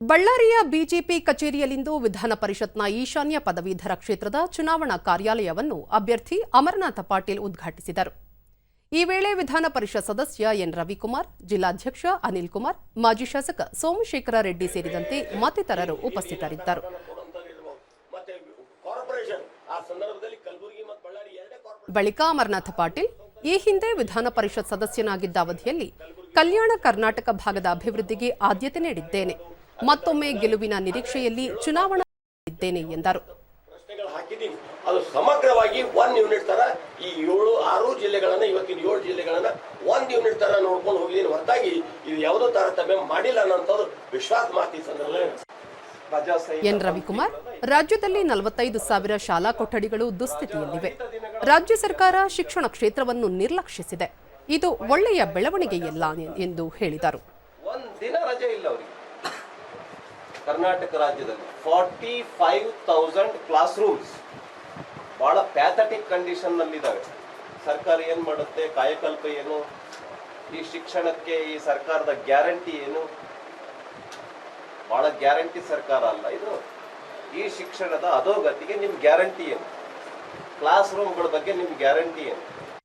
ಬಳ್ಳಾರಿಯ ಬಿಜೆಪಿ ಕಚೇರಿಯಲ್ಲಿಂದು ವಿಧಾನ ಪರಿಷತ್ನ ಈಶಾನ್ಯ ಪದವೀಧರ ಕ್ಷೇತ್ರದ ಚುನಾವಣಾ ಕಾರ್ಯಾಲಯವನ್ನು ಅಭ್ಯರ್ಥಿ ಅಮರನಾಥ ಪಾಟೀಲ್ ಉದ್ಘಾಟಿಸಿದರು. ಈ ವೇಳೆ ವಿಧಾನ ಪರಿಷತ್ ಸದಸ್ಯ ಎನ್. ರವಿಕುಮಾರ್, ಜಿಲ್ಲಾಧ್ಯಕ್ಷ ಅನಿಲ್ ಕುಮಾರ್, ಮಾಜಿ ಶಾಸಕ ಸೋಮಶೇಖರ ರೆಡ್ಡಿ ಸೇರಿದಂತೆ ಮತ್ತಿತರರು ಉಪಸ್ಥಿತರಿದ್ದರು. ಬಳಿಕ ಅಮರನಾಥ ಪಾಟೀಲ್, ಈ ಹಿಂದೆ ವಿಧಾನ ಪರಿಷತ್ ಸದಸ್ಯನಾಗಿದ್ದ ಅವಧಿಯಲ್ಲಿ ಕಲ್ಯಾಣ ಕರ್ನಾಟಕ ಭಾಗದ ಅಭಿವೃದ್ಧಿಗೆ ಆದ್ಯತೆ ನೀಡಿದ್ದೇನೆ. ಮತ್ತೊಮ್ಮೆ ಗೆಲುವಿನ ನಿರೀಕ್ಷೆಯಲ್ಲಿ ಚುನಾವಣಾ ಇದ್ದೇನೆ ಎಂದರು. ಅದು ಸಮಗ್ರವಾಗಿ ಒನ್ ಯೂನಿಟ್ ತರ ಈ ಏಳು ಆರು ಜಿಲ್ಲೆಗಳನ್ನ ಇವತ್ತಿನ ಏಳು ಜಿಲ್ಲೆಗಳನ್ನ ಒಂದ್ ಯೂನಿಟ್ ತರ ನೋಡ್ಕೊಂಡು ಹೋಗಿದ್ದೀನಿ ಹೊರತಾಗಿ ಇದು ಯಾವುದೋ ತಾರತಮ್ಯ ಮಾಡಿಲ್ಲ ಅನ್ನೋಂಥದ್ದು ವಿಶ್ವಾಸ ಮಾತಿ ಸಂದರ್ಭದಲ್ಲಿ. ಎನ್ ರವಿಕುಮಾರ್ ರಾಜ್ಯದಲ್ಲಿ ನಲವತ್ತೈದು ಸಾವಿರ ಶಾಲಾ ಕೊಠಡಿಗಳು ದುಸ್ಥಿತಿಯಲ್ಲಿವೆ. ರಾಜ್ಯ ಸರ್ಕಾರ ಶಿಕ್ಷಣ ಕ್ಷೇತ್ರವನ್ನು ನಿರ್ಲಕ್ಷಿಸಿದೆ. ಇದು ಒಳ್ಳೆಯ ಬೆಳವಣಿಗೆಯಲ್ಲ ಎಂದು ಹೇಳಿದರು. ಕರ್ನಾಟಕ ರಾಜ್ಯದಲ್ಲಿ forty five thousand classrooms ಬಹಳ ಪ್ಯಾಥಟಿಕ್ ಕಂಡೀಷನ್ ನಲ್ಲಿದ್ದಾವೆ. ಸರ್ಕಾರ ಏನ್ ಮಾಡುತ್ತೆ? ಕಾಯಕಲ್ಪ ಏನು? ಈ ಶಿಕ್ಷಣಕ್ಕೆ ಈ ಸರ್ಕಾರದ ಗ್ಯಾರಂಟಿ ಏನು? ಬಹಳ ಗ್ಯಾರಂಟಿ ಸರ್ಕಾರ ಅಲ್ಲ ಇದು. ಈ ಶಿಕ್ಷಣದ ಅಧೋಗತಿಗೆ ನಿಮ್ ಗ್ಯಾರಂಟಿ ಏನು? ಕ್ಲಾಸ್ ರೂಮ್ಗಳ ಬಗ್ಗೆ ನಿಮ್ ಗ್ಯಾರಂಟಿ ಏನು?